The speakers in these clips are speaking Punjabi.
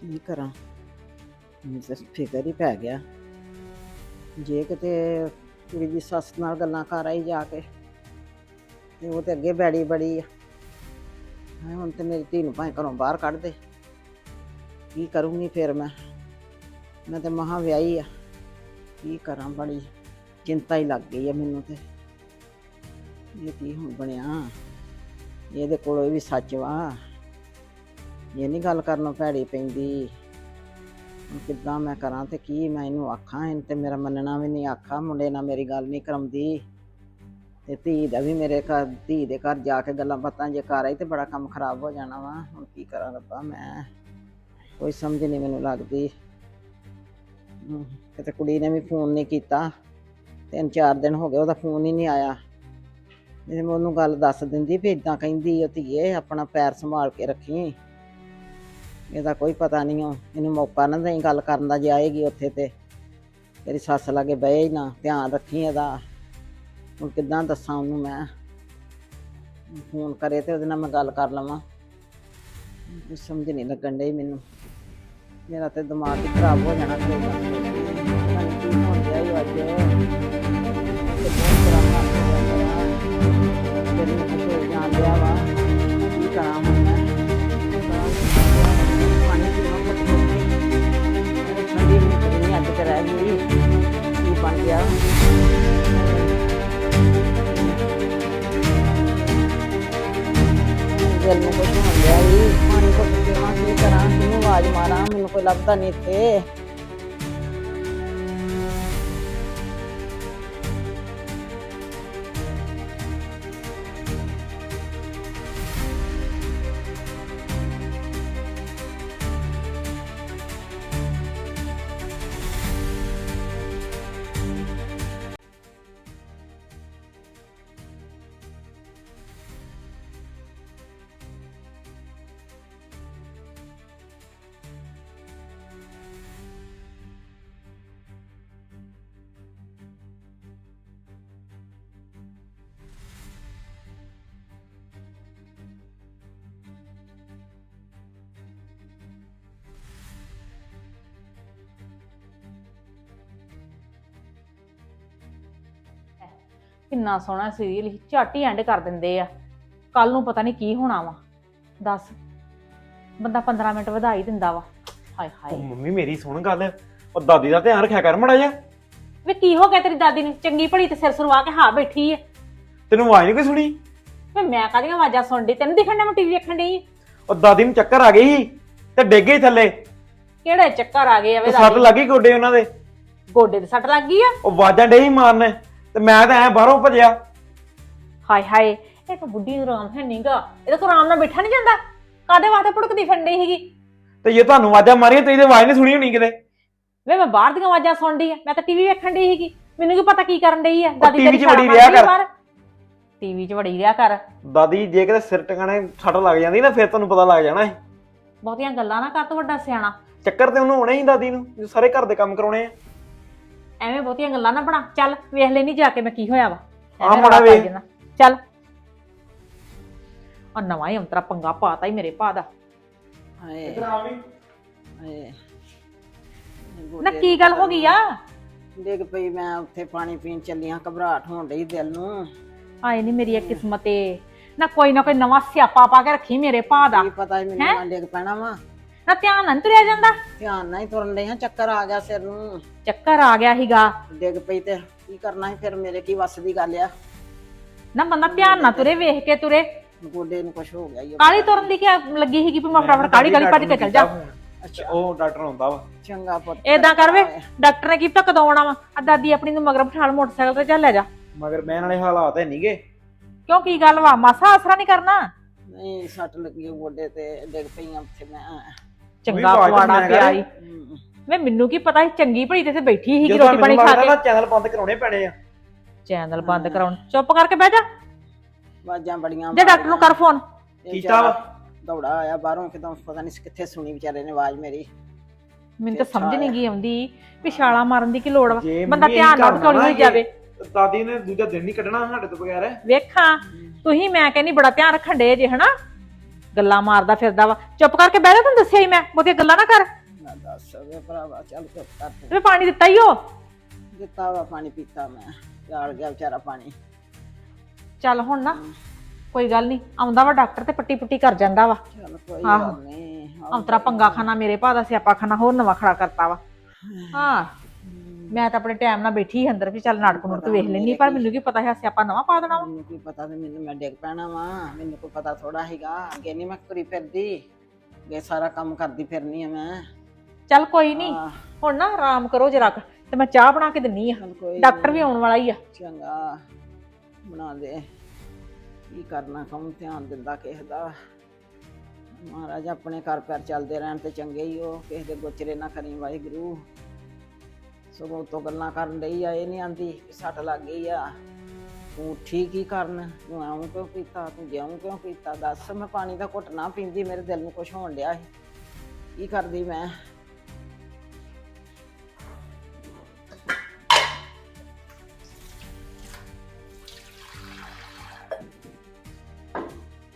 ਕੀ ਕਰਾਂ? ਮੈਨੂੰ ਤਾਂ ਫਿਕਰ ਹੀ ਪੈ ਗਿਆ। ਜੇ ਕਿਤੇ ਕੁੜੀ ਦੀ ਸੱਸ ਨਾਲ ਗੱਲਾਂ ਕਰ ਆਈ ਜਾ ਕੇ, ਤੇ ਉਹ ਤੇ ਅੱਗੇ ਬੈੜੀ ਬੜੀ ਆ। ਹਾਏ ਹੁਣ ਤੇ ਮੇਰੀ ਧੀ ਨੂੰ ਭਾਵੇਂ ਘਰੋਂ ਬਾਹਰ ਕੱਢ ਦੇ। ਕੀ ਕਰੂੰਗੀ ਫਿਰ ਮੈਂ? ਮੈਂ ਤੇ ਮਹਾ ਵਿਆਹੀ ਆ। ਕੀ ਕਰਾਂ ਬੜੀ ਚਿੰਤਾ ਹੀ ਲੱਗ ਗਈ ਆ ਮੈਨੂੰ ਤੇ। ਇਹ ਕੀ ਹੁਣ ਬਣਿਆ? ਇਹਦੇ ਕੋਲ ਇਹ ਵੀ ਸੱਚ ਵਾ। ਇਹ ਨਹੀਂ ਗੱਲ ਕਰਨੋਂ ਭੈੜੀ ਪੈਂਦੀ। ਹੁਣ ਕਿੱਦਾਂ ਮੈਂ ਕਰਾਂ ਤੇ ਕੀ ਮੈਂ ਇਹਨੂੰ ਆਖਾਂ? ਇਹਨੇ ਤੇ ਮੇਰਾ ਮੰਨਣਾ ਵੀ ਨਹੀਂ ਆਖਾ। ਮੁੰਡੇ ਨਾਲ ਮੇਰੀ ਗੱਲ ਨਹੀਂ ਕਰਾਉਂਦੀ। ਤੇ ਧੀ ਦਾ ਵੀ ਮੇਰੇ ਘਰ ਧੀ ਦੇ ਘਰ ਜਾ ਕੇ ਗੱਲਾਂ ਬਾਤਾਂ ਜੇ ਕਰ ਆਈ ਤੇ ਬੜਾ ਕੰਮ ਖਰਾਬ ਹੋ ਜਾਣਾ ਵਾ। ਹੁਣ ਕੀ ਕਰਾਂ ਰੱਬਾ ਮੈਂ? ਕੋਈ ਸਮਝ ਨਹੀਂ ਮੈਨੂੰ ਲੱਗਦੀ। ਹਮ, ਕਿਤੇ ਕੁੜੀ ਨੇ ਵੀ ਫੋਨ ਨਹੀਂ ਕੀਤਾ। ਤਿੰਨ ਚਾਰ ਦਿਨ ਹੋ ਗਏ ਉਹਦਾ ਫੋਨ ਹੀ ਨਹੀਂ ਆਇਆ। ਜੇ ਮੈਂ ਉਹਨੂੰ ਗੱਲ ਦੱਸ ਦਿੰਦੀ ਵੀ ਇਦਾਂ ਕਹਿੰਦੀ ਉਹ ਧੀਏ ਆਪਣਾ ਪੈਰ ਸੰਭਾਲ ਕੇ ਰੱਖੀ। ਇਹਦਾ ਕੋਈ ਪਤਾ ਨਹੀਂ ਉਹ ਇਹਨੂੰ ਮੌਕਾ ਨਾ ਦੇਈ ਗੱਲ ਕਰਨ ਦਾ, ਜੇ ਆਏਗੀ ਉੱਥੇ ਤੇ। ਤੇਰੀ ਸੱਸ ਲਾਗੇ ਬਹਿ ਹੀ ਨਾ, ਧਿਆਨ ਰੱਖੀ ਇਹਦਾ। ਹੁਣ ਕਿੱਦਾਂ ਦੱਸਾਂ ਉਹਨੂੰ ਮੈਂ? ਫੋਨ ਕਰੇ ਤੇ ਉਹਦੇ ਨਾਲ ਮੈਂ ਗੱਲ ਕਰ ਲਵਾਂ। ਕੁਝ ਸਮਝ ਨਹੀਂ ਲੱਗਣ ਡਈ ਮੈਨੂੰ। ਮੇਰਾ ਤੇ ਦਿਮਾਗ ਹੀ ਖਰਾਬ ਹੋ ਜਾਣਾ। ਕੋਈ ਗੱਲ ਨਹੀਂ ਕੀ ਹੋਣ ਡਿਆ ਈ ਅੱਜ। ਮੈਨੂੰ ਕੋਈ ਲੱਭਦਾ ਕਿੰਨਾ ਸੋਹਣਾ ਸੀਰੀਅਲ ਸੀ ਝੱਟ ਹੀ ਐਂਡ ਕਰ ਦਿੰਦੇ ਆ। ਕੱਲ ਨੂੰ ਪਤਾ ਨਹੀਂ ਕੀ ਹੋਣਾ ਵਾ। ਦੱਸ ਬੰਦਾ 15 ਮਿੰਟ ਵਧਾਈ ਦਿੰਦਾ ਵਾ। ਹਾਏ ਉਹ ਹਾਏ ਮੰਮੀ ਮੇਰੀ ਸੁਣ ਗੱਲ। ਉਹ ਦਾਦੀ ਦਾ ਧਿਆਨ ਰੱਖਿਆ ਕਰ ਮੜਾ ਜਾ ਵੇ ਕੀ ਹੋ ਗਿਆ ਤੇਰੀ ਦਾਦੀ ਨੂੰ? ਚੰਗੀ ਭਲੀ ਤੇ ਸਿਰ ਸੁਰਵਾ ਕੇ ਹਾਂ ਬੈਠੀ ਐ ਤੈਨੂੰ ਆਵਾਜ਼ ਨਹੀਂ ਕੋਈ ਸੁਣੀ? ਵੇ ਮੈਂ ਕਾਹਦੀਆਂ ਆਵਾਜ਼ਾਂ ਸੁਣਦੀ ਤੈਨੂੰ ਦਿਖਣ ਡਿਆ ਮੈਂ ਟੀਵੀ ਵੇਖਣ ਡਈ ਉਹ ਦਾਦੀ ਨੂੰ ਚੱਕਰ ਆ ਗਈ ਸੀ ਤੇ ਡਿੱਗ ਗਈ ਥੱਲੇ। ਕਿਹੜੇ ਚੱਕਰ ਆ ਗਏ ਆ ਵੇ ਸੱਟ ਦਾਦੀ? ਲੱਗੀ ਗੋਡੇ ਉਹਨਾਂ ਦੇ। ਗੋਡੇ ਤੇ ਸੱਟ ਲੱਗ ਗਈ ਆ? ਉਹ ਆਵਾਜ਼ਾਂ ਡੇ ਹੀ ਮਾਰਨ। ਤੇ ਮੈਂ ਤਾਂ ਐ ਬਾਹਰੋਂ ਭੱਜਿਆ। ਹਾਏ ਹਾਏ ਇਹ ਤਾਂ ਬੁੱਢੀ ਨੂੰ ਆਰਾਮ ਹੈ ਨਹੀਂਗਾ ਇਹਦਾ ਕੋ ਆਰਾਮ ਨਾਲ ਬੈਠਾ ਨਹੀਂ ਜਾਂਦਾ? ਕਾਦੇ ਵਾਸਤੇ ਭੁੜਕਦੀ ਫੰਡੀ ਸੀਗੀ? ਤੇ ਜੇ ਤੁਹਾਨੂੰ ਆਵਾਜ਼ਾਂ ਮਾਰੀਆਂ ਤੇ ਇਹਦੀ ਆਵਾਜ਼ ਨਹੀਂ ਸੁਣੀ ਹੋਣੀ ਕਿਤੇ। ਵੇ ਮੈਂ ਬਾਹਰ ਦੀਆਂ ਆਵਾਜ਼ਾਂ ਸੁਣਦੀ ਆ। ਮੈਂ ਤਾਂ ਟੀਵੀ ਵੇਖਣ ਡਈ ਸੀਗੀ। ਮੈਨੂੰ ਕੀ ਪਤਾ ਕੀ ਕਰਨ ਡਈ ਆ? TV 'ਚ ਵੜੀ ਰਿਹਾ ਕਰ। ਟੀਵੀ 'ਚ ਵੜੀ ਰਿਹਾ ਕਰ। ਦਾਦੀ ਜੇ ਕਿਤੇ ਸਿਰ ਟਿਕਾਣੇ ਸੱਟ ਲੱਗ ਜਾਂਦੀ ਨਾ ਫਿਰ ਤੁਹਾਨੂੰ ਪਤਾ ਲੱਗ ਜਾਣਾ ਸੀ। ਬਹੁਤੀਆਂ ਗੱਲਾਂ ਨਾ ਕਰ ਤੂੰ ਵੱਡਾ ਸਿਆਣਾ। ਚੱਕਰ ਤੇ ਉਹਨੂੰ ਹੋਣਾ ਹੀ ਦਾਦੀ ਨੂੰ ਜੋ ਸਾਰੇ ਘਰ ਦੇ ਕੰਮ ਕਰਾਉਣੇ ਆ। ਐਵੇਂ ਬਹੁਤੀਆਂ ਗੱਲਾਂ ਨਾ ਬਣਾ। ਚੱਲ ਵੇਖ ਲੈਣੀ ਜਾ ਕੇ ਮੈਂ ਕੀ ਹੋਇਆ ਵਾ। ਆ ਐਵੇਂ ਮਾੜਾ ਰੌਲਾ ਵੇਖ। ਚੱਲ। ਆ ਨਵਾਂ ਹੀ ਅੰਤਰਾ ਪੰਗਾ ਪਾਤਾ ਹੀ ਮੇਰੇ ਭਾ ਦਾ। ਹਾਏ। ਹਾਏ। ਨਾ ਕੀ ਗੱਲ ਹੋ ਗਈ ਆ? ਡਿੱਗ ਪਈ ਮੈਂ ਉੱਥੇ ਪਾਣੀ ਪੀਣ ਚੱਲੀਆਂ ਘਬਰਾਹਟ ਹੋਣ ਡਈ ਦਿਲ ਨੂੰ। ਆਏ ਨਹੀਂ ਮੇਰੀ ਇਹ ਕਿਸਮਤ ਏ। ਨਾ ਕੋਈ ਨਾ ਕੋਈ ਨਵਾਂ ਸਿਆਪਾ ਪਾ ਕੇ ਰੱਖੀ ਮੇਰੇ ਭਾ ਦਾ। ਕੀ ਪਤਾ ਸੀ ਮੈਨੂੰ ਹੈਂ? ਨਾ ਡਿੱਗ ਪੈਣਾ ਵਾ। ਨਾ ਧਿਆਨ ਨਾਲ ਨੀ ਤੁਰਿਆ ਜਾਂਦਾ। ਧਿਆਨ ਨਾਲ ਹੀ ਤੁਰਨ ਡਈ ਹਾਂ ਚੱਕਰ ਆ ਗਿਆ ਸਿਰ ਨੂੰ। ਚੱਕਰ ਆ ਗਿਆ ਸੀਗਾ। ਡਿੱਗ ਪਈ ਤੇ ਕੀ ਕਰਨਾ ਸੀ ਫਿਰ ਮੇਰੇ ਕੀ ਵੱਸ ਦੀ ਗੱਲ ਆ। ਨਾ ਬੰਦਾ ਧਿਆਨ ਨਾਲ ਤੁਰੇ ਵੇਖ ਕੇ ਤੁਰੇ। ਗੋਡੇ ਨੂੰ ਕੁਝ ਹੋ ਗਿਆ ਈ। ਕਾਲੀ ਤੁਰਨ ਦੀ ਕੀ ਲੱਗੀ ਸੀਗੀ ਵੀ ਮੈਂ ਫਟਾਫਟ ਕਾਲੀ ਕਾਲੀ ਭੱਜ ਕੇ ਚੱਲ ਜਾ। ਅੱਛਾ ਉਹ ਡਾਕਟਰ ਹੁੰਦਾ ਵਾ। ਚੰਗਾ ਪੁੱਤ। ਏਦਾਂ ਕਰ ਵੇ ਡਾਕਟਰ ਨੇ ਕੀ ਪਤਾ ਕਦੋਂ ਆਉਣਾ ਵਾ? ਆ ਦਾਦੀ ਆਪਣੀ ਨੂੰ ਮਗਰ ਬਿਠਾਲ ਮੋਟਰਸਾਈਕਲ ਤੇ ਚੱਲ ਲੈ ਜਾ। ਮਗਰ ਮੈਂ ਨਾਲੇ ਹਾਲਾਤ ਹੈ ਨਹੀਂਗੇ ਕਿਉਂ ਕੀ ਗੱਲ ਵਾ? ਮਾਸਾ ਆਸਰਾ ਨਹੀਂ ਕਰਨਾ? ਨਹੀਂ ਸੱਟ ਲੱਗੀ ਆ ਗੋਡੇ ਤੇ ਡਿੱਗ ਪਈਆਂ ਉੱਥੇ ਮੈਂ। ਚੰਗਾ ਪਵਾੜਾ ਸੁਣਿਆ ਪਿਆ ਕਰ। ਈ। ਹਮ, ਵੇ ਮੈਨੂੰ ਕੀ ਪਤਾ ਸੀ ਚੰਗੀ ਭਲੀ ਤੇ ਇੱਥੇ ਬੈਠੀ ਸੀਗੀ ਜੇ ਰੋਟੀ ਪਾਣੀ ਖਾ ਕੇ। ਚੈਨਲ ਬੰਦ ਕਰਾਉਣੇ ਪੈਣੇ ਆ। ਚੈਨਲ ਬੰਦ ਕਰਾਉਣ। ਚੁੱਪ ਕਰਕੇ ਬਹਿ ਜਾ। ਆਵਾਜ਼ਾਂ ਬੜੀਆਂ ਜੇ ਡਾਕਟਰ ਨੂੰ ਕਰ ਫੋਨ। ਕੀਤਾ ਵਾ? ਦੌੜਾ ਆਇਆ ਬਾਹਰੋਂ ਕਿਤੋਂ ਪਤਾ ਨਹੀਂ ਕਿੱਥੇ ਸੁਣੀ ਵਿਚਾਰੇ ਨੇ ਆਵਾਜ਼ ਮੇਰੀ। ਮੈਨੂੰ ਤਾਂ ਸਮਝ ਨਹੀਂ ਗਈ ਆਉਂਦੀ ਵੀ ਛਾਲਾ ਮਾਰਨ ਦੀ ਕੀ ਲੋੜ ਵਾ? ਬੰਦਾ ਧਿਆਨ ਨਾਲ ਹੋਈ ਕਰਨਾ ਜਾਵੇ। ਦਾਦੀ ਨੇ ਦੂਜਾ ਦਿਨ ਨਹੀਂ ਕੱਢਣਾ ਸਾਡੇ ਤੋਂ ਬਗੈਰ। ਵੇਖਾਂ ਤੁਸੀਂ ਮੈਂ ਕਹਿੰਨੀ ਬੜਾ ਧਿਆਨ ਰੱਖਣ ਡੇ ਜੇ ਹਨਾ? ਗੱਲਾਂ ਮਾਰਦਾ ਫਿਰਦਾ ਵਾ। ਚੁੱਪ ਕਰਕੇ ਬਹਿ ਜਾ ਤੈਨੂੰ ਦੱਸਿਆ ਹੀ ਮੈਂ। ਬਹੁਤੀਆਂ ਗੱਲਾਂ ਨਾ ਕਰ। ਨਾ ਦੱਸ ਵੇ ਭਰਾਵਾ ਚੱਲ ਚੁੱਪ ਕਰ ਤੂੰ। ਤੇ ਪਾਣੀ ਦਿੱਤਾ ਹੀ ਉਹ? ਦਿੱਤਾ ਵਾ ਪਾਣੀ ਪੀਤਾ ਮੈਂ। ਪਿਆਲ ਗਿਆ ਵਿਚਾਰਾ ਪਾਣੀ। ਚੱਲ ਹੁਣ ਨਾ ਕੋਈ ਗੱਲ ਨਹੀਂ ਆਉਂਦਾ ਵਾ ਡਾਕਟਰ ਤੇ ਪੱਟੀ ਪੁੱਟੀ ਕਰ ਜਾਂਦਾ ਵਾ। ਚੱਲ ਕੋਈ ਆਹੋ। ਗੱਲ ਨਹੀਂ ਅੰਤਰਾ ਪੰਗਾ ਖਾਨਾ ਮੇਰੇ ਭਾ ਦਾ ਸਿਆਪਾ ਖਾਨਾ ਹੋਰ ਨਵਾਂ ਖੜਾ ਕਰਤਾ ਵਾ। ਹਾਂ। ਮੈਂ ਤਾਂ ਆਪਣੇ ਟਾਈਮ ਨਾਲ ਬੈਠੀ ਸੀ ਅੰਦਰ ਵੀ ਚੱਲ ਨਾਟਕ ਨੂਟਕ ਵੇਖ ਲੈਣੀ ਪਰ ਮੈਨੂੰ ਕੀ ਪਤਾ ਹੈ ਸਿਆਪਾ ਨਵਾਂ ਪਾ ਦੇਣਾ ਵਾ। ਮੈਨੂੰ ਕੀ ਪਤਾ ਤੇ ਮੈਨੂੰ ਮੈਂ ਡਿੱਗ ਪੈਣਾ ਵਾ ਮੈਨੂੰ ਕੋਈ ਪਤਾ ਥੋੜਾ ਹੈਗਾ ਅੱਗੇ ਨਹੀਂ ਮੈਂ ਤੁਰੀ ਫਿਰਦੀ ਅੱਗੇ ਸਾਰਾ ਕੰਮ ਕਰਦੀ ਫਿਰਨੀ ਆ ਮੈਂ। ਚੱਲ ਕੋਈ ਨਹੀਂ ਆਹ, ਹੁਣ ਨਾ ਆਰਾਮ ਕਰੋ ਜਰਾ ਕੁ ਤੇ ਮੈਂ ਚਾਹ ਬਣਾ ਕੇ ਦਿੰਨੀ ਆ। ਚੱਲ ਕੋਈ ਡਾਕਟਰ ਵੀ ਆਉਣ ਵਾਲਾ ਹੀ ਆ। ਚੰਗਾ ਬਣਾ ਦੇ। ਕੀ ਕਰਨਾ ਕੌਣ ਧਿਆਨ ਦਿੰਦਾ ਕਿਸੇ ਦਾ। ਮਹਾਰਾਜ ਆਪਣੇ ਘਰ ਪੈਰ ਚੱਲਦੇ ਰਹਿਣ ਤੇ ਚੰਗੇ ਹੀ ਉਹ ਕਿਸੇ ਦੇ ਗੋਚਰੇ ਨਾ ਕਰੀ ਵਾਹਿਗੁਰੂ। ਸਗੋਂ ਤੋਂ ਗੱਲਾਂ ਕਰਨ ਲਈ ਆ, ਇਹ ਨਹੀਂ ਆਂਦੀ ਕਿ ਸੱਟ ਲੱਗ ਗਈ ਆ। ਤੂੰ ਠੀਕ ਹੀ ਕਰਨ, ਤੂੰ ਐਉਂ ਕਿਉਂ ਕੀਤਾ, ਤੂੰ ਜਿਉਂ ਕਿਉਂ ਕੀਤਾ? ਦੱਸ, ਮੈਂ ਪਾਣੀ ਦਾ ਘੁੱਟ ਨਾ ਪੀਂਦੀ, ਮੇਰੇ ਦਿਲ ਨੂੰ ਕੁਝ ਹੋਣ ਡਿਆ ਸੀ। ਕੀ ਕਰਦੀ ਮੈਂ?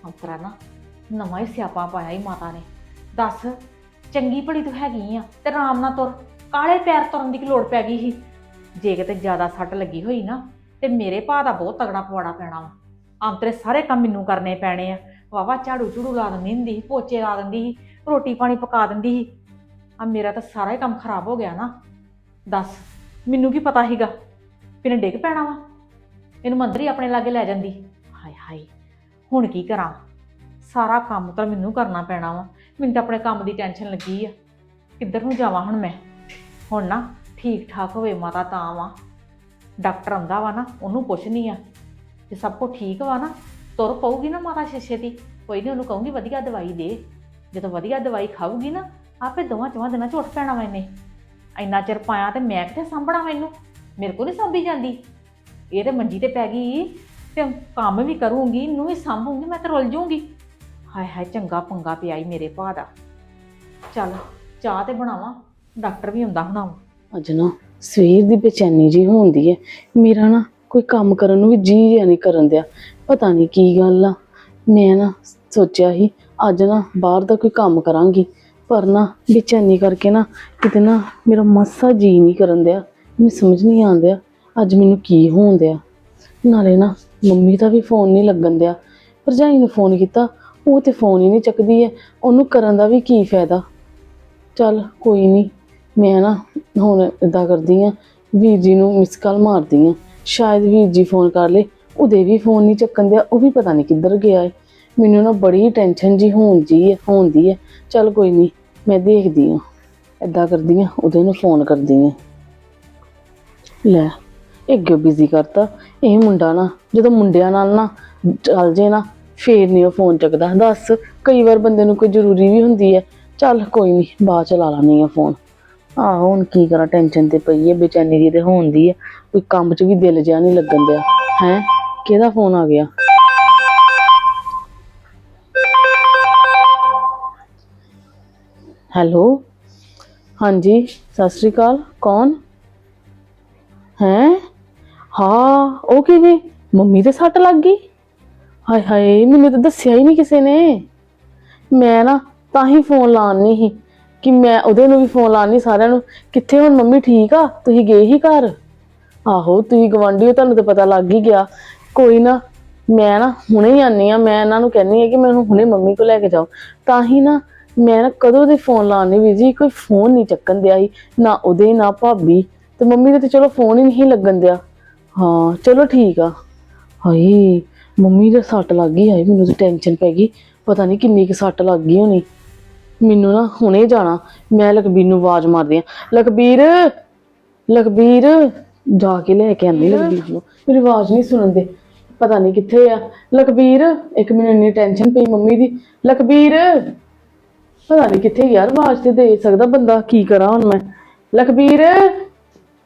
ਅੰਤਰਾ ਨਾ, ਨਵਾਂ ਹੀ ਸਿਆਪਾ ਪਾਇਆ ਹੀ ਮਾਤਾ ਨੇ। ਦੱਸ, ਚੰਗੀ ਭਲੀ ਤੂੰ ਹੈਗੀ ਆ ਤੇ ਆਰਾਮ ਨਾਲ ਤੁਰ। ਕਾਲੇ ਪੈਰ ਤੁਰਨ ਦੀ ਕੀ ਲੋੜ ਪੈ ਗਈ ਸੀ? ਜੇ ਕਿਤੇ ਜ਼ਿਆਦਾ ਸੱਟ ਲੱਗੀ ਹੋਈ ਨਾ, ਤੇ ਮੇਰੇ ਭਾ ਦਾ ਬਹੁਤ ਤਗੜਾ ਪਵਾੜਾ ਪੈਣਾ ਵਾ। ਅੰਤਰੇ ਸਾਰੇ ਕੰਮ ਮੈਨੂੰ ਕਰਨੇ ਪੈਣੇ ਆ। ਵਾਵਾ ਝਾੜੂ ਝੂੜੂ ਲਾ ਦਿੰਦੀ ਹੁੰਦੀ ਸੀ, ਪੋਚੇ ਲਾ ਦਿੰਦੀ ਸੀ, ਰੋਟੀ ਪਾਣੀ ਪਕਾ ਦਿੰਦੀ ਸੀ। ਆ ਮੇਰਾ ਤਾਂ ਸਾਰਾ ਹੀ ਕੰਮ ਖਰਾਬ ਹੋ ਗਿਆ ਨਾ। ਦੱਸ, ਮੈਨੂੰ ਕੀ ਪਤਾ ਸੀਗਾ ਵੀ ਡਿੱਗ ਪੈਣਾ ਵਾ? ਇਹਨੂੰ ਮੰਦਰ ਹੀ ਆਪਣੇ ਲਾਗੇ ਲੈ ਜਾਂਦੀ। ਹਾਏ ਹਾਏ, ਹੁਣ ਕੀ ਕਰਾਂ? ਸਾਰਾ ਕੰਮ ਤਾਂ ਮੈਨੂੰ ਕਰਨਾ ਪੈਣਾ ਵਾ। ਮੈਨੂੰ ਤਾਂ ਆਪਣੇ ਕੰਮ ਦੀ ਟੈਨਸ਼ਨ ਲੱਗੀ ਆ। ਕਿੱਧਰ ਨੂੰ ਜਾਵਾਂ ਹੁਣ ਮੈਂ? ਹੁਣ ਨਾ ਠੀਕ ਠਾਕ ਹੋਵੇ, ਮਾਤਾ ਤਾਂ ਵਾ। ਡਾਕਟਰ ਆਉਂਦਾ ਵਾ ਨਾ, ਉਹਨੂੰ ਪੁੱਛਣੀ ਆ ਜੇ ਸਭ ਕੁਝ ਠੀਕ ਵਾ ਨਾ, ਤੁਰ ਪਊਗੀ ਨਾ ਮਾਤਾ ਸ਼ੀਸ਼ੇ ਦੀ ਕੋਈ ਨਹੀਂ ਉਹਨੂੰ ਕਹੂੰਗੀ ਵਧੀਆ ਦਵਾਈ ਦੇ। ਜਦੋਂ ਵਧੀਆ ਦਵਾਈ ਖਾਊਗੀ ਨਾ, ਆਪੇ ਦੋਵਾਂ ਚਵਾਂ ਦਿਨਾਂ ਚ ਉੱਠ ਪੈਣਾ ਵਾ ਇਹਨੇ। ਇੰਨਾ ਚਿਰ ਪਾਇਆ ਤੇ ਮੈਂ ਕਿੱਥੇ ਸਾਂਭਣਾ ਮੈਨੂੰ ਮੇਰੇ ਕੋਲ ਨਹੀਂ ਸਾਂਭੀ ਜਾਂਦੀ। ਇਹ ਤੇ ਮੰਜੀ ਤੇ ਪੈ ਗਈ ਤੇ ਕੰਮ ਵੀ ਕਰੂੰਗੀ, ਇਹਨੂੰ ਵੀ ਸਾਂਭੂੰਗੀ, ਮੈਂ ਤੇ ਰੁੱਲ ਜਾਊਂਗੀ। ਹਾਏ ਹਾਏ, ਚੰਗਾ ਪੰਗਾ ਪਿਆ ਈ ਮੇਰੇ ਭਾ ਦਾ। ਚੱਲ, ਚਾਹ ਤੇ ਬਣਾਵਾਂ। ਡਾਕਟਰ ਵੀ ਹੁੰਦਾ ਹੋਣਾ ਵਾ। ਅੱਜ ਨਾ ਸਵੇਰ ਦੀ ਬੇਚੈਨੀ ਜੀ ਹੁੰਦੀ ਹੈ ਮੇਰਾ ਨਾ ਕੋਈ ਕੰਮ ਕਰਨ ਨੂੰ ਵੀ ਜੀ ਜਿਹਾ ਨਹੀਂ ਕਰਨ ਦਿਆ। ਪਤਾ ਨਹੀਂ ਕੀ ਗੱਲ ਆ। ਮੈਂ ਨਾ ਸੋਚਿਆ ਸੀ, ਅੱਜ ਨਾ ਬਾਹਰ ਦਾ ਕੋਈ ਕੰਮ ਕਰਾਂਗੀ। ਪਰ ਨਾ ਬੇਚੈਨੀ ਕਰਕੇ ਨਾ ਕਿਤੇ ਨਾ ਮੇਰਾ ਮਾਸਾ ਜੀ ਨਹੀਂ ਕਰਨ ਦਿਆ। ਮੈਨੂੰ ਸਮਝ ਨਹੀਂ ਆਉਂਦਿਆ ਅੱਜ ਮੈਨੂੰ ਕੀ ਹੋਣ ਦਿਆ। ਨਾਲੇ ਨਾ ਮੰਮੀ ਦਾ ਵੀ ਫੋਨ ਨਹੀਂ ਲੱਗਣ ਦਿਆ। ਭਰਜਾਈ ਨੂੰ ਫੋਨ ਕੀਤਾ, ਉਹ ਤੇ ਫੋਨ ਹੀ ਨਹੀਂ ਚੱਕਦੀ ਹੈ ਉਹਨੂੰ ਕਰਨ ਦਾ ਵੀ ਕੀ ਫਾਇਦਾ। ਚੱਲ ਕੋਈ ਨਹੀਂ ਮੈਂ ਨਾ ਹੁਣ ਇਦਾਂ ਕਰਦੀ ਆ, ਵੀਰ ਜੀ ਨੂੰ ਮਿਸ ਕਾਲ ਮਾਰਦੀ ਆ। ਸ਼ਾਇਦ ਵੀਰ ਜੀ ਫੋਨ ਕਰ ਲੇ, ਉਹਦੇ ਵੀ ਫੋਨ ਨਹੀਂ ਚੱਕਣ ਦਿਆ, ਉਹ ਵੀ ਪਤਾ ਨਹੀਂ ਕਿੱਧਰ ਗਿਆ ਏ। ਮੈਨੂੰ ਨਾ ਬੜੀ ਟੈਨਸ਼ਨ ਜੀ ਹੋਣ ਜੀ ਹੈ ਹੁੰਦੀ ਹੈ ਚੱਲ ਕੋਈ ਨਹੀਂ ਮੈਂ ਦੇਖਦੀ ਆ। ਇਦਾਂ ਕਰਦੀ ਆ, ਉਹਦੇ ਨੂੰ ਫੋਨ ਕਰਦੀ ਆ। ਲੈ, ਇਹ ਅੱਗੇ ਬਿਜ਼ੀ ਕਰਤਾ। ਇਹ ਮੁੰਡਾ ਨਾ, ਜਦੋਂ ਮੁੰਡਿਆਂ ਨਾਲ ਨਾ ਚੱਲ ਜੇ ਨਾ, ਫੇਰ ਨਹੀਂ ਉਹ ਫੋਨ ਚੱਕਦਾ। ਦੱਸ, ਕਈ ਵਾਰ ਬੰਦੇ ਨੂੰ ਕੋਈ ਜ਼ਰੂਰੀ ਵੀ ਹੁੰਦੀ ਹੈ ਚੱਲ ਕੋਈ ਨਹੀਂ ਬਾਅਦ ਚ ਲਾ ਲਾਨੀ ਆ ਫੋਨ ਆਹੋ, ਹੁਣ ਕੀ ਕਰਾਂ ਟੈਨਸ਼ਨ ਤੇ ਪਈ ਹੈ ਬੇਚੈਨੀ ਦੀ ਤੇ ਹੁੰਦੀ ਹੈ ਕੋਈ ਕੰਮ 'ਚ ਵੀ ਦਿਲ ਜਿਆ ਨਹੀਂ ਲੱਗਣ ਦਿਆ। ਹੈ? ਕਿਹਦਾ ਫੋਨ ਆ ਗਿਆ? ਹੈਲੋ? ਹਾਂਜੀ, ਸਤਿ ਸ਼੍ਰੀ ਅਕਾਲ। ਕੌਣ? ਹੈ? ਹਾਂ, ਉਹ ਕਿਵੇਂ? ਮੰਮੀ ਦੇ ਸੱਟ ਲੱਗ ਗਈ? ਹਾਏ ਹਾਏ, ਮੈਨੂੰ ਤਾਂ ਦੱਸਿਆ ਹੀ ਨਹੀਂ ਕਿਸੇ ਨੇ। ਮੈਂ ਨਾ ਤਾਂ ਹੀ ਫੋਨ ਲਾਣੀ ਸੀ। ਕਿ ਮੈਂ ਉਹਦੇ ਨੂੰ ਵੀ ਫੋਨ ਲਾਣੀ ਸਾਰਿਆਂ ਨੂੰ, ਕਿੱਥੇ ਹੁਣ ਮੰਮੀ ਠੀਕ ਆ? ਤੁਸੀਂ ਗਏ ਹੀ ਘਰ? ਆਹੋ, ਤੁਸੀਂ ਗਵਾਂਢੀ ਹੋ, ਤੁਹਾਨੂੰ ਤਾਂ ਪਤਾ ਲੱਗ ਹੀ ਗਿਆ। ਕੋਈ ਨਾ, ਮੈਂ ਨਾ ਹੁਣੇ ਹੀ ਆਨੀ ਆ ਮੈਂ ਇਹਨਾਂ ਨੂੰ ਕਹਿੰਨੀ ਆ ਕਿ ਮੈਨੂੰ ਹੁਣੇ ਮੰਮੀ ਕੋਲ ਲੈ ਕੇ ਜਾਓ। ਤਾਂ ਹੀ ਨਾ ਮੈਂ ਨਾ ਕਦੋਂ ਦੇ ਫੋਨ ਲਾਣੀ ਵੀ ਜੀ, ਕੋਈ ਫੋਨ ਨਹੀਂ ਚੱਕਣ ਦਿਆ ਸੀ, ਨਾ ਉਹਦੇ, ਨਾ ਭਾਬੀ। ਤੇ ਮੰਮੀ ਦੇ ਤੇ ਚਲੋ ਫੋਨ ਹੀ ਨਹੀਂ ਲੱਗਣ ਦਿਆ। ਹਾਂ, ਚਲੋ ਠੀਕ ਆ। ਹਾਏ, ਮੰਮੀ ਦੇ ਸੱਟ ਲੱਗ ਗਈ, ਹਾਏ, ਮੈਨੂੰ ਤਾਂ ਟੈਨਸ਼ਨ ਪੈ ਗਈ। ਪਤਾ ਨਹੀਂ ਕਿੰਨੀ ਕੁ ਸੱਟ ਲੱਗ ਗਈ ਹੋਣੀ। ਮੈਨੂੰ ਨਾ ਹੁਣੇ ਜਾਣਾ। ਮੈਂ ਲਖਬੀਰ ਨੂੰ ਆਵਾਜ਼ ਮਾਰਦੀ ਆ ਲਖਬੀਰ ਲਖਬੀਰ ਜਾ ਕੇ ਲੈ ਕੇ ਆਂਦੀ ਲਖਬੀਰ ਨੂੰ। ਮੇਰੀ ਆਵਾਜ਼ ਨਹੀਂ ਸੁਣਨ ਦੇ। ਪਤਾ ਨਹੀਂ ਕਿੱਥੇ ਆ। ਲਖਬੀਰ ਇੱਕ ਮਿੰਟ ਇੰਨੀ ਟੈਨਸ਼ਨ ਪਈ ਮੰਮੀ ਦੀ। ਲਖਬੀਰ ਪਤਾ ਨਹੀਂ ਕਿੱਥੇ ਯਾਰ ਆਵਾਜ਼ ਤੇ ਦੇ ਸਕਦਾ ਬੰਦਾ। ਕੀ ਕਰਾਂ ਹੁਣ ਮੈਂ? ਲਖਬੀਰ।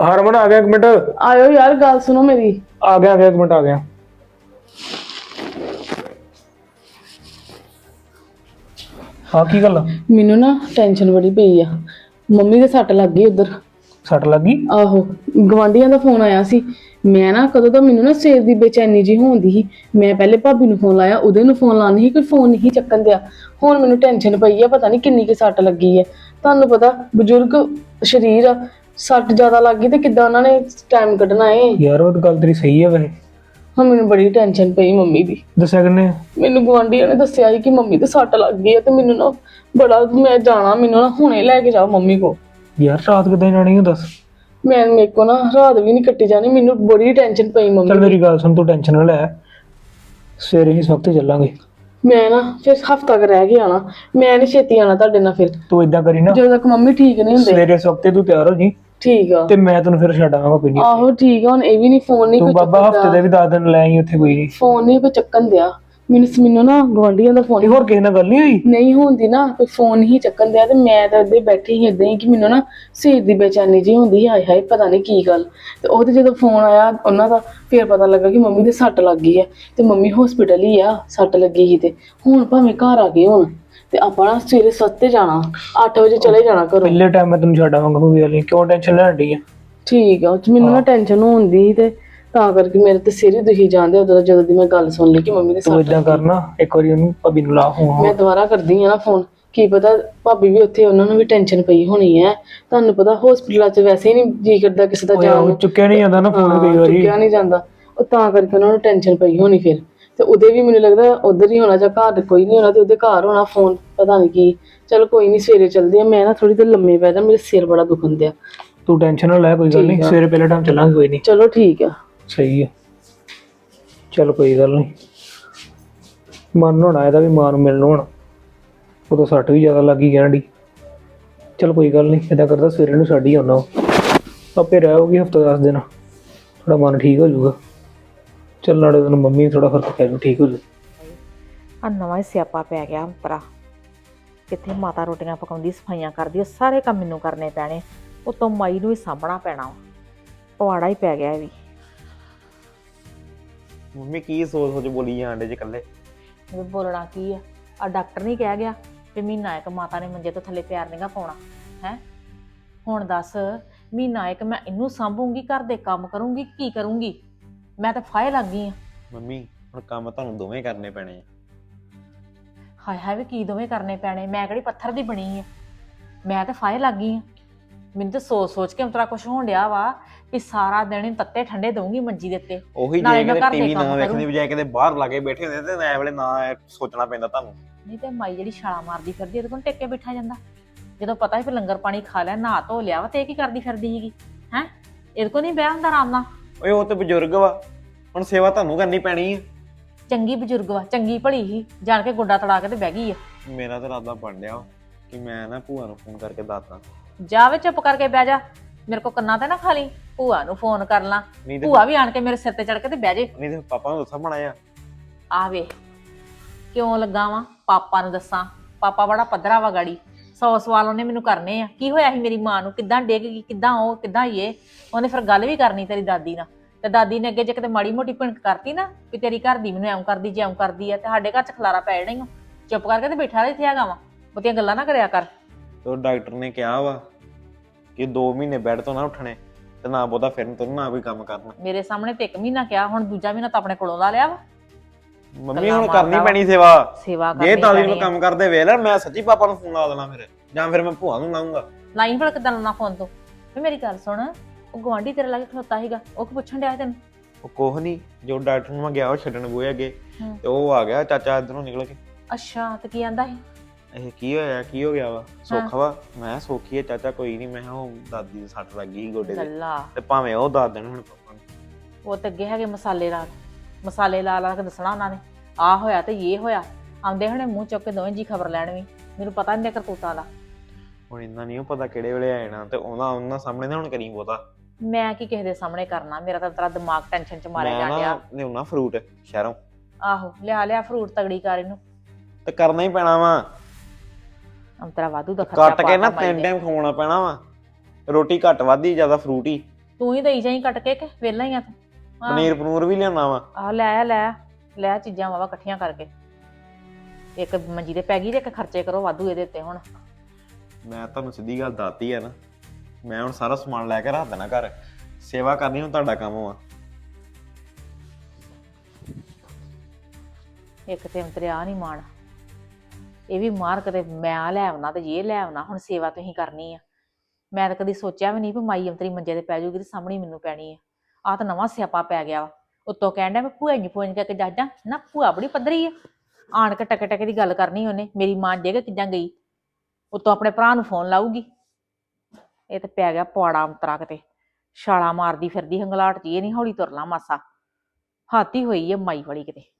ਹਰਮਨ ਆ ਗਿਆ ਇੱਕ ਮਿੰਟ। ਆਇਓ ਯਾਰ ਗੱਲ ਸੁਣੋ ਮੇਰੀ। ਆ ਗਿਆ ਆ ਗਿਆ ਇੱਕ ਮਿੰਟ ਆ ਗਿਆ। ਹਾਂ ਕੀ ਗੱਲ ਆ? ਮੈਨੂੰ ਨਾ ਟੈਨਸ਼ਨ ਬੜੀ ਪਈ ਆ। ਮੰਮੀ ਦੇ ਸੱਟ ਲੱਗ ਗਈ ਉਧਰ। ਸੱਟ ਲੱਗੀ ਆਹੋ ਗਵਾਂਢੀਆਂ ਦਾ ਫੋਨ ਆਇਆ ਸੀ। ਮੈਂ ਨਾ ਕਦੋਂ ਤਾਂ ਮੈਨੂੰ ਨਾ ਸਵੇਰ ਦੀ ਬੇਚੈਨੀ ਜੀ ਹੁੰਦੀ ਸੀ। ਮੈਂ ਪਹਿਲੇ ਭਾਬੀ ਨੂੰ ਫੋਨ ਲਾਇਆ ਉਹਦੇ ਨੂੰ ਫੋਨ ਲਾਉਣੀ ਸੀ ਕੋਈ ਫੋਨ ਨਹੀਂ ਚੱਕਣ ਦਿਆ। ਹੁਣ ਮੈਨੂੰ ਟੈਨਸ਼ਨ ਪਈ ਆ ਪਤਾ ਨਹੀਂ ਕਿੰਨੀ ਕੁ ਸੱਟ ਲੱਗੀ ਹੈ ਤੁਹਾਨੂੰ ਪਤਾ ਬਜ਼ੁਰਗ ਸਰੀਰ ਆ ਸੱਟ ਜ਼ਿਆਦਾ ਲੱਗ ਗਈ ਤੇ ਕਿੱਦਾਂ ਉਹਨਾਂ ਨੇ ਟਾਈਮ ਕੱਢਣਾ ਏ? ਯਾਰ ਉਹ ਤਾਂ ਗੱਲ ਤੇਰੀ ਸਹੀ ਹੈ ਵੈਸੇ। ਹੁਣ ਮੈਨੂੰ ਬੜੀ ਟੈਨਸ਼ਨ ਪਈ ਮੰਮੀ ਦੀ। ਦੱਸਿਆ ਕਿੰਨੇ ਮੈਨੂੰ ਗਵਾਂਢੀਆਂ ਨੇ ਦੱਸਿਆ ਸੀ ਕਿ ਮੰਮੀ ਤੇ ਸੱਟ ਲੱਗ ਗਈ ਹੈ ਤੇ ਮੈਨੂੰ ਨਾ ਬੜਾ ਮੈਂ ਜਾਣਾ ਮੈਨੂੰ ਨਾ ਹੁਣੇ ਲੈ ਕੇ ਜਾਓ ਮੰਮੀ ਕੋ ਯਾਰ ਰਾਤ ਕਿਦਾਂ ਜਾਣੀ ਹੈ ਦੱਸ। ਮੈਂ ਮੇਰੇ ਕੋ ਨਾ ਰਾਤ ਵੀ ਨਹੀਂ ਕੱਟੀ ਜਾਣੀ ਮੈਨੂੰ ਬੜੀ ਟੈਨਸ਼ਨ ਪਈ ਮੰਮੀ ਚੱਲ ਮੇਰੀ ਗੱਲ ਸੁਣ ਤੂੰ ਟੈਨਸ਼ਨ ਨਾ ਲੈ। ਸਵੇਰੇ ਹੀ ਸਵਖਤੇ ਚੱਲਾਂਗੇ। ਮੈਂ ਨਾ ਫਿਰ ਹਫਤਾ ਕ ਰਹਿ ਗਿਆ ਨਾ ਮੈਂ ਨਹੀਂ ਛੇਤੀ ਆਣਾ ਤੁਹਾਡੇ ਨਾਲ ਫਿਰ। ਤੂੰ ਇਦਾਂ ਕਰੀ ਨਾ। ਜਦੋਂ ਤੱਕ ਮੰਮੀ ਠੀਕ ਨਹੀਂ ਹੁੰਦੇ। ਸਵੇਰੇ ਸਵਖਤੇ ਤੂੰ ਤਿਆਰ ਹੋ ਜੀ। ਠੀਕ ਆ। ਤੇ ਮੈਂ ਤੈਨੂੰ ਫਿਰ ਛੱਡ ਆਵਾਂਗਾ ਕੋਈ ਨਹੀਂ ਆਹੋ ਠੀਕ ਆ ਹੁਣ ਇਹ ਵੀ ਨਹੀਂ ਫੋਨ ਨਹੀਂ ਤੂੰ ਕੋਈ ਬਾਬਾ ਹਫ਼ਤੇ ਦੇ ਵੀ ਦਸ ਦਿਨ ਲੈ ਆਈ ਉੱਥੇ ਕੋਈ ਨਹੀਂ ਫੋਨ ਨਹੀਂ ਕੋਈ ਚੱਕਣ ਦਿਆ। ਮੈਨੂੰ ਮੈਨੂੰ ਨਾ ਗਵਾਂਢੀਆਂ ਦਾ ਫੋਨ ਹੋਰ ਕਿਸੇ ਨਾਲ ਗੱਲ ਨਹੀਂ ਹੋਈ? ਨਹੀਂ ਹੁੰਦੀ ਨਾ ਕੋਈ ਫੋਨ ਨਹੀਂ ਚੱਕਣ ਦਿਆ ਤੇ ਮੈਂ ਤਾਂ ਅੱਧੇ ਬੈਠੀ ਸੀ ਏਦਾਂ ਹੀ ਕਿ ਮੈਨੂੰ ਨਾ ਸਿਰ ਦੀ ਬੇਚੈਨੀ ਜੀ ਹੁੰਦੀ ਹਾਏ ਹਾਏ ਪਤਾ ਨਹੀਂ ਕੀ ਗੱਲ। ਤੇ ਉਹ ਤੇ ਜਦੋਂ ਫੋਨ ਆਇਆ ਉਹਨਾਂ ਦਾ ਫਿਰ ਪਤਾ ਲੱਗਾ ਕਿ ਮੰਮੀ ਦੇ ਸੱਟ ਲੱਗ ਗਈ ਹੈ ਤੇ ਮੰਮੀ ਹਸਪੀਟਲ ਹੀ ਆ ਸੱਟ ਲੱਗੀ ਸੀ ਤੇ ਹੁਣ ਭਾਵੇਂ ਘਰ ਆ ਗਏ ਹੁਣ। ਤੇ ਆਪਾਂ ਨਾ ਸਵੇਰੇ ਸੱਤੇ ਜਾਣਾ 8 ਵਜੇ ਚਲੇ ਜਾਣਾ ਘਰੋਂ। ਪਹਿਲੇ ਟਾਈਮ ਮੈਂ ਤੈਨੂੰ ਛੱਡ ਆਵਾਂਗਾ ਕੋਈ ਗੱਲ ਨਹੀਂ ਕਿਉਂ ਟੈਨਸ਼ਨ ਲੈਣ ਡਈ ਆ? ਠੀਕ ਆ ਉਹ 'ਚ ਮੈਨੂੰ ਨਾ ਟੈਨਸ਼ਨ ਹੁੰਦੀ ਤੇ ਤਾਂ ਕਰਕੇ ਮੇਰੇ ਤੇ ਸਿਰ ਹੀ ਦੁਖੀ ਜਾਂਦੇ ਉਦੋਂ ਜਦੋਂ ਦੀ ਮੈਂ ਗੱਲ ਸੁਣ ਲਈ ਕਿ ਮੰਮੀ ਦੇ ਤੂੰ ਸੱਟ ਇਦਾਂ ਕਰਨਾ ਇੱਕ ਵਾਰੀ ਉਹਨੂੰ ਭਾਬੀ ਨੂੰ ਲਾ ਫੋਨ। ਮੈਂ ਦੁਬਾਰਾ ਕਰਦੀ ਆ ਨਾ ਫੋਨ। ਕੀ ਪਤਾ ਭਾਬੀ ਵੀ ਉੱਥੇ ਉਹਨਾਂ ਨੂੰ ਵੀ ਟੈਨਸ਼ਨ ਪਈ ਹੋਣੀ ਹੈ ਤੁਹਾਨੂੰ ਪਤਾ ਹਸਪੀਟਲਾਂ 'ਚ ਵੈਸੇ ਹੀ ਨਹੀਂ ਜੀ ਕਰਦਾ ਕਿਸੇ ਦਾ ਜਾਣ ਉਹ ਨੂੰ। ਚੁੱਕਿਆ ਨਹੀਂ ਜਾਂਦਾ ਨਾ ਫੋਨ ਹਾਂ, ਕਈ ਵਾਰੀ। ਚੁੱਕਿਆ ਨਹੀਂ ਜਾਂਦਾ। ਉਹ ਤਾਂ ਕਰਕੇ ਉਹਨਾਂ ਨੂੰ ਟੈਨਸ਼ਨ ਪਈ ਹੋਣੀ ਫਿਰ। ਤੇ ਉਹਦੇ ਵੀ ਮੈਨੂੰ ਲੱਗਦਾ ਉਧਰ ਹੀ ਹੋਣਾ ਜਾਂ ਘਰ ਕੋਈ ਨਹੀਂ ਹੋਣਾ ਤੇ ਉਹਦੇ ਘਰ ਹੋਣਾ ਫੋਨ ਪਤਾ ਨਹੀਂ ਕੀ। ਚਲ ਕੋਈ ਨਹੀਂ ਸਵੇਰੇ ਚੱਲਦੇ ਆ ਮੈਂ ਨਾ ਥੋੜੀ ਦੇਰ ਲੰਮੇ ਪੈ ਜਾ ਮੇਰੇ ਸਿਰ ਬੜਾ ਦੁਖਣ ਦਿਆ। ਤੂੰ ਟੈਨਸ਼ਨ ਨਾ ਲੈ ਕੋਈ ਗੱਲ ਨਹੀਂ ਸਵੇਰੇ ਪਹਿਲੇ ਟਾਈਮ ਚੱਲਾਂਗੇ ਕੋਈ ਨਹੀਂ ਚਲੋ ਠੀਕ ਆ। ਸਹੀ ਹੈ ਚਲ ਕੋਈ ਗੱਲ ਨਹੀਂ ਮਨ ਹੋਣਾ ਇਹਦਾ ਵੀ ਮਾਂ ਨੂੰ ਮਿਲਣ ਹੋਣਾ। ਉਦੋਂ ਸੱਟ ਵੀ ਜ਼ਿਆਦਾ ਲੱਗੀ ਕਹਿਣ ਚਲ ਕੋਈ ਗੱਲ ਨਹੀਂ ਇਦਾਂ ਕਰਦਾ ਸਵੇਰੇ ਨੂੰ ਹੀ ਆਉਣਾ। ਆਪੇ ਰਹੋਗੀ ਹਫਤਾ ਦਸ ਦਿਨ। ਥੋੜਾ ਮਨ ਠੀਕ ਹੋ ਜਾਊਗਾ। ਚੱਲ ਨਾਲੇ ਤੈਨੂੰ ਮੰਮੀ ਨੂੰ ਥੋੜਾ ਫ਼ਰਕ ਪੈ ਜਾਊ ਠੀਕ ਹੋ ਜਾਊ। ਆ ਨਵਾਂ ਹੀ ਸਿਆਪਾ ਪੈ ਗਿਆ ਅੰਤਰਾ ਕਿੱਥੇ ਮਾਤਾ ਰੋਟੀਆਂ ਪਕਾਉਂਦੀ ਸਫਾਈਆਂ ਕਰਦੀ ਉਹ ਸਾਰੇ ਕੰਮ ਮੈਨੂੰ ਕਰਨੇ ਪੈਣੇ। ਉਤੋਂ ਮਾਈ ਨੂੰ ਵੀ ਸਾਂਭਣਾ ਪੈਣਾ ਵਾ। ਪਵਾੜਾ ਹੀ ਪੈ ਗਿਆ ਇਹ ਵੀ। ਮੰਮੀ ਕੀ ਸੋਚ ਸੋਚ ਬੋਲੀ ਜਾਂਦੇ ਜੇ ਇਕੱਲੇ? ਵੀ ਬੋਲਣਾ ਕੀ ਆ? ਆ ਡਾਕਟਰ ਨਹੀਂ ਕਹਿ ਗਿਆ ਵੀ ਮਹੀਨਾ ਇੱਕ ਮਾਤਾ ਨੇ ਮੰਜੇ ਤੋਂ ਥੱਲੇ ਪਿਆਰ ਨਹੀਂਗਾ ਪਾਉਣਾ ਹੈ? ਹੁਣ ਦੱਸ ਮਹੀਨਾ ਇੱਕ ਮੈਂ ਇਹਨੂੰ ਸਾਂਭੂੰਗੀ ਘਰ ਦੇ ਕੰਮ ਕਰੂੰਗੀ ਕੀ ਕਰੂੰਗੀ? ਮੈਂ ਤਾਂ ਫਾਇ ਲੱਗ ਗਈ ਆ। ਮੰਮੀ ਹੁਣ ਕੰਮ ਤੁਹਾਨੂੰ ਦੋਵੇਂ ਕਰਨੇ ਪੈਣੇ ਆ। ਹਾਏ ਹਾਏ ਵੀ ਕੀ ਦੋਵੇਂ ਕਰਨੇ ਪੈਣੇ ਮੈਂ ਕਿਹੜੀ ਪੱਥਰ ਦੀ ਬਣੀ ਆ। ਮੈਂ ਤਾਂ ਫਾਇ ਲੱਗ ਗਈ ਆ। ਮੈਨੂੰ ਤਾਂ ਸੋਚ ਸੋਚ ਕੇ ਅੰਤਰਾ ਕੁਛ ਹੋਣ ਡਿਆ ਵਾ ਵੀ ਸਾਰਾ ਦਿਨ ਹੀ ਤੱਤੇ ਠੰਡੇ ਦਊਂਗੀ ਮੰਜੀ ਦੇ ਉੱਤੇ। ਉਹੀ ਨਾਲੇ ਜੇ ਮੈਂ ਕਿਤੇ ਘਰ ਦੇ ਟੀਵੀ ਨਾ ਕੰਮ ਵੇਖਣ ਦੀ। ਬਜਾਏ ਕਿਤੇ ਬਾਹਰ ਲਾਗੇ ਬੈਠੇ ਹੁੰਦੇ ਤੇ ਐ ਵੇਲੇ ਨਾ ਇਹ ਸੋਚਣਾ ਪੈਂਦਾ ਤੁਹਾਨੂੰ। ਨਹੀਂ ਤੇ ਮਾਈ ਜਿਹੜੀ ਛਾਲਾ ਮਾਰਦੀ ਫਿਰਦੀ ਇਹਦੇ ਕੋਲ ਟਿੱਕੇ ਬੈਠਾ ਜਾਂਦਾ। ਜਦੋਂ ਪਤਾ ਹੀ ਵੀ ਲੰਗਰ ਪਾਣੀ ਖਾ ਲਿਆ ਨਹਾ ਧੋ ਲਿਆ ਵਾ ਤੇ ਇਹ ਕੀ ਕਰਦੀ ਫਿਰਦੀ ਸੀਗੀ? ਹੈ? ਇਹਦੇ ਕੋਲ ਨਹੀਂ ਬਹਿ ਹੁੰਦਾ ਆਰਾਮ ਨਾਲ। ਓਏ ਉਹ ਤੇ ਬਜ਼ੁਰਗ ਵਾ। ਹੁਣ ਸੇਵਾ ਤੁਹਾਨੂੰ ਕਰਨੀ ਪੈਣੀ ਆ। ਚੰਗੀ ਬਜ਼ੁਰਗ ਵਾ ਚੰਗੀ ਭਲੀ ਹੀ। ਜਾਣ ਕੇ ਗੋਡਾ ਤੜਾ ਕੇ ਤੇ ਬਹਿ ਗਈ ਆ। ਮੇਰਾ ਤਾਂ ਇਰਾਦਾ ਬਣ ਵਾ ਕਿ ਮੈਂ ਨਾ ਭੂਆ ਨੂੰ ਫੋਨ ਕਰਕੇ ਦੱਸਦਾ। ਜਾ ਵੇ ਚੁੱਪ ਕਰਕੇ ਬਹਿ ਜਾ। ਮੇਰੇ ਕੋ ਕੰਨਾਂ ਤੇ ਨਾ ਖਾ ਲਈ ਭੂਆ ਨੂੰ ਫੋਨ ਕਰ ਲਾਂ। ਨਹੀਂ ਤੇ ਭੂਆ ਵੀ ਆਣ ਕੇ ਮੇਰੇ ਸਿਰ ਤੇ ਚੜ ਕੇ ਤੇ ਬਹਿ ਜੇ। ਨਹੀਂ ਤੇ ਪਾਪਾ ਨੂੰ ਦੱਸਾਂ ਬਣਾਇਆ ਆ ਵੇ ਕਿਉਂ ਲੱਗਾ ਵਾਂ? ਪਾਪਾ ਨੂੰ ਦੱਸਾਂ। ਪਾਪਾ ਬੜਾ ਪੱਧਰਾ ਵਾ ਗਾੜੀ। ਸੌ ਸਵਾਲ ਉਹਨੇ ਮੈਨੂੰ ਕਰਨੇ ਆ। ਕੀ ਹੋਇਆ ਸੀ ਮੇਰੀ ਮਾਂ ਨੂੰ? ਕਿੱਦਾਂ ਡਿੱਗ ਗਈ? ਕਿੱਦਾਂ ਉਹ? ਕਿੱਦਾਂ ਇਹ? ਉਹਨੇ ਫਿਰ ਗੱਲ ਵੀ ਕਰਨੀ ਤੇਰੀ ਦਾਦੀ ਨਾਲ। ਤੇ ਦਾਦੀ ਨੇ ਅੱਗੇ ਜੇ ਕਿਤੇ ਮਾੜੀ ਮੋਟੀ ਭਿਣਕ ਕਰਤੀ ਨਾ ਵੀ ਤੇਰੀ ਘਰ ਦੀ ਮੈਨੂੰ ਐਂ ਕਰਦੀ ਜੇ ਐਂ ਕਰਦੀ ਆ ਤੇ ਸਾਡੇ ਘਰ ਚ ਖਲਾਰਾ ਪੈ ਜਾਣਾ। ਚੁੱਪ ਕਰਕੇ ਤੇ ਬੈਠਾ ਰਹਿ ਇੱਥੇ ਹੈਗਾ ਵਾ। ਬਹੁਤੀਆਂ ਗੱਲਾਂ ਨਾ ਕਰਿਆ ਕਰ। ਤੇ ਡਾਕਟਰ ਨੇ ਕਿਹਾ ਵਾ ਕਿ 2 ਮਹੀਨੇ ਬੈੱਡ ਤੋਂ ਨਾ ਉੱਠਣੇ ਤੇ ਨਾ ਬਹੁਤਾ ਫਿਰਨ ਤੋਂ ਨਾ ਕੋਈ ਕੰਮ ਕਰਨਾ। ਮੇਰੇ ਸਾਹਮਣੇ ਤੇ ਇੱਕ ਮਹੀਨਾ ਕਿਹਾ ਹੁਣ ਦੂਜਾ ਮਹੀਨਾ ਤਾਂ ਆਪਣੇ ਕੋਲੋਂ ਲਾ ਲਿਆ ਵਾ। ਮੰਮੀ ਹੁਣ ਕਰਨੀ। ਪੈਣੀ ਸੇਵਾ। ਸੇਵਾ ਜੇ ਕਰਨੀ ਦਾਦੀ ਪੈਣੀ ਨੂੰ। ਕੰਮ ਕਰਦੇ ਵੇਲੇ ਮੈਂ ਸੱਚੀ ਪਾਪਾ ਨੂੰ ਫੋਨ ਲਾ ਦੇਣਾ ਫਿਰ ਜਾਂ ਫਿਰ ਮੈਂ ਭੂਆ ਨੂੰ ਲਾਉਂਗਾ। ਲਾਈਨ ਭੜ ਕਿਦਾਂ ਲਾਉਣਾ ਫੋਨ ਤੋਂ। ਵੀ ਮੇਰੀ ਗੱਲ ਸੁਣ ਉਹ ਗਵਾਂਢੀ ਤੇਰੇ ਲਾਗੇ ਖਲੋਤਾ ਸੀਗਾ ਉਹ ਕੀ ਪੁੱਛਣ ਡਿਆ ਸੀ ਤੈਨੂੰ? ਉਹ ਕੋਹ ਨਹੀਂ ਜੋ ਡਾਕਟਰ ਨੂੰ ਮੈਂ ਗਿਆ ਉਹ ਛੱਡਣ ਬੂਏ ਅੱਗੇ। ਹੂੰ। ਤੇ ਉਹ ਆ ਗਿਆ ਚਾਚਾ ਇਧਰੋਂ ਨਿਕਲ ਕੇ। ਅੱਛਾ ਤੇ ਕੀ ਆਂਦਾ ਸੀ? ਇਹ ਕੀ ਹੋਇਆ ਕੀ ਹੋ ਗਿਆ ਵਾ? ਸੁੱਖ ਵਾ? ਮੈਂ ਕਿਹਾ ਸੌਖੀ ਹੈ ਚਾਚਾ ਕੋਈ ਨਹੀਂ ਮੈਂ ਕਿਹਾ ਉਹ ਦਾਦੀ ਦੇ ਸੱਟ ਲੱਗੀ ਸੀ ਗੋਡੇ ਦੇ। ਗੱਲਾ। ਤੇ ਭਾਵੇਂ ਉਹ ਦੱਸ ਦੇਣ ਹੁਣ ਪਾਪਾ ਨੂੰ। ਉਹ ਤੇ ਅੱਗੇ ਹੈਗੇ ਮਸਾਲੇ ਲਾ ਮਸਾਲੇ ਲਾ ਲਾ ਕੇ ਦੱਸਣਾ ਉਹਨਾਂ ਨੇ। ਆ ਹੋਇਆ ਤੇ ਇਹ ਹੋਇਆ। ਆਉਂਦੇ ਹਣੇ ਮੂੰਹ ਚੁੱਕ ਕੇ ਦੋਵੇਂ ਜੀ ਖਬਰ ਲੈਣ ਵੀ। ਮੈਨੂੰ ਪਤਾ ਨਹੀਂ ਕਰਤੂਤਾਂ ਦਾ ਹੁਣ ਇੰਨਾ ਨਹੀਂ ਪਤਾ ਕਿਹੜੇ ਵੇਲੇ ਆ ਜਾਣਾ ਤੇ ਉਹਨਾਂ ਉਹਨਾਂ ਸਾਹਮਣੇ ਨਾ ਹੁਣ ਕਰੀ ਬਹੁਤਾ। ਮੈਂ ਕੀ ਕਿਸੇ ਦੇ ਸਾਹਮਣੇ ਕਰਨਾ? ਮੇਰਾ ਤਾਂ ਤੇਰਾ ਦਿਮਾਗ ਟੈਨਸ਼ਨ ਚ ਮਾਰਿਆ ਜਾ ਰਿਹਾ ਨਾ ਲਿਆਉਣਾ ਫਰੂਟ ਸ਼ਹਿਰੋਂ। ਆਹੋ ਲਿਆ ਲਿਆ ਫਰੂਟ ਤਗੜੀ ਕਰ ਇਹਨੂੰ। ਤੇ ਕਰਨਾ ਹੀ ਪੈਣਾ ਵਾ। ਅੰਤਰਾ ਵਾਧੂ ਦਾ ਖਰਚਾ ਕੱਟ ਕੇ ਨਾ ਤਿੰਨ। ਟਾਈਮ ਖਵਾਉਣਾ ਪੈਣਾ ਵਾ। ਰੋਟੀ ਘੱਟ ਵੱਧੀ ਜ਼ਿਆਦਾ ਫਰੂਟ ਹੀ ਤੂੰ ਹੀ ਦੇਈ ਜਾਈ ਕੱਟ ਕੇ ਕਿ ਵੇਲਾ ਹੀ ਆ ਤੂੰ? ਹਾਂ। ਪਨੀਰ ਪਨੂਰ ਵੀ ਲਿਆਉਣਾ ਵਾ। ਆਹ ਲੈ ਆ ਲੈ ਆ, ਲੈ ਆ ਚੀਜ਼ਾਂ ਵਾਵਾ ਇਕੱਠੀਆਂ ਕਰਕੇ। ਇੱਕ ਮੰਜੀ ਤੇ ਪੈ ਗਈ ਤੇ ਇੱਕ ਖਰਚੇ ਕਰੋ ਵਾਧੂ ਇਹਦੇ ਉੱਤੇ ਹੁਣ। ਮੈਂ ਤੁਹਾਨੂੰ ਸਿੱਧੀ ਗੱਲ ਦੱਸਤੀ ਆ ਨਾ ਮੈਂ ਹੁਣ ਸਾਰਾ ਸਮਾਨ ਲੈ ਕੇ ਰੱਖ ਦੇਣਾ ਘਰ। ਸੇਵਾ ਕਰਨੀ ਹੁਣ ਤੁਹਾਡਾ ਕੰਮ ਵਾ। ਇੱਕ ਤੇ ਅੰਤਰਿਆ ਨਹੀਂ ਮਾਣ। ਇਹ ਵੀ ਮਾਰ ਕਦੇ ਮੈਂ ਆ ਲੈ ਆਉਣਾ ਤੇ ਇਹ ਲੈ ਆਉਣਾ ਹੁਣ ਸੇਵਾ ਤੁਸੀਂ ਕਰਨੀ ਆ। ਮੈਂ ਤਾਂ ਕਦੀ ਸੋਚਿਆ ਵੀ ਨਹੀਂ ਵੀ ਮਾਈ ਅੰਤਰੀ ਮੰਜੇ ਤੇ ਪੈ ਜਾਊਗੀ ਤੇ ਸਾਹਮਣੇ ਹੀ ਮੈਨੂੰ ਪੈਣੀ ਆ। ਆ ਤਾਂ ਨਵਾਂ ਸਿਆਪਾ ਪੈ ਗਿਆ ਵਾ। ਉੱਤੋਂ ਕਹਿਣ ਡਿਆ ਮੈਂ ਭੂਆ ਜੀ ਫੋਨ ਕਰਕੇ ਜਾਜਾਂ ਨਾ ਭੂਆ ਬੜੀ ਪੱਧਰੀ ਆ। ਆਣ ਕੇ ਟਕੇ ਟਕੇ ਦੀ ਗੱਲ ਕਰਨੀ ਉਹਨੇ। ਮੇਰੀ ਮਾਂ ਜੇਗਾ ਕਿੱਦਾਂ ਗਈ। ਉੱਤੋਂ ਆਪਣੇ ਭਰਾ ਨੂੰ ਫੋਨ ਲਾਊਗੀ। ਇਹ ਤੇ ਪੈ ਗਿਆ ਪੌੜਾ ਅੰਤਰਾ ਕਿਤੇ। ਛਾਲਾ ਮਾਰਦੀ ਫਿਰਦੀ, ਹੰਗਲਾਟ ਚ, ਇਹ ਨਹੀਂ ਹੌਲੀ ਤੁਰਲਾ ਮਾਸਾ। ਹਾਤੀ ਹੋਈ ਹੈ ਮਾਈ ਵਾਲੀ ਕਿਤੇ।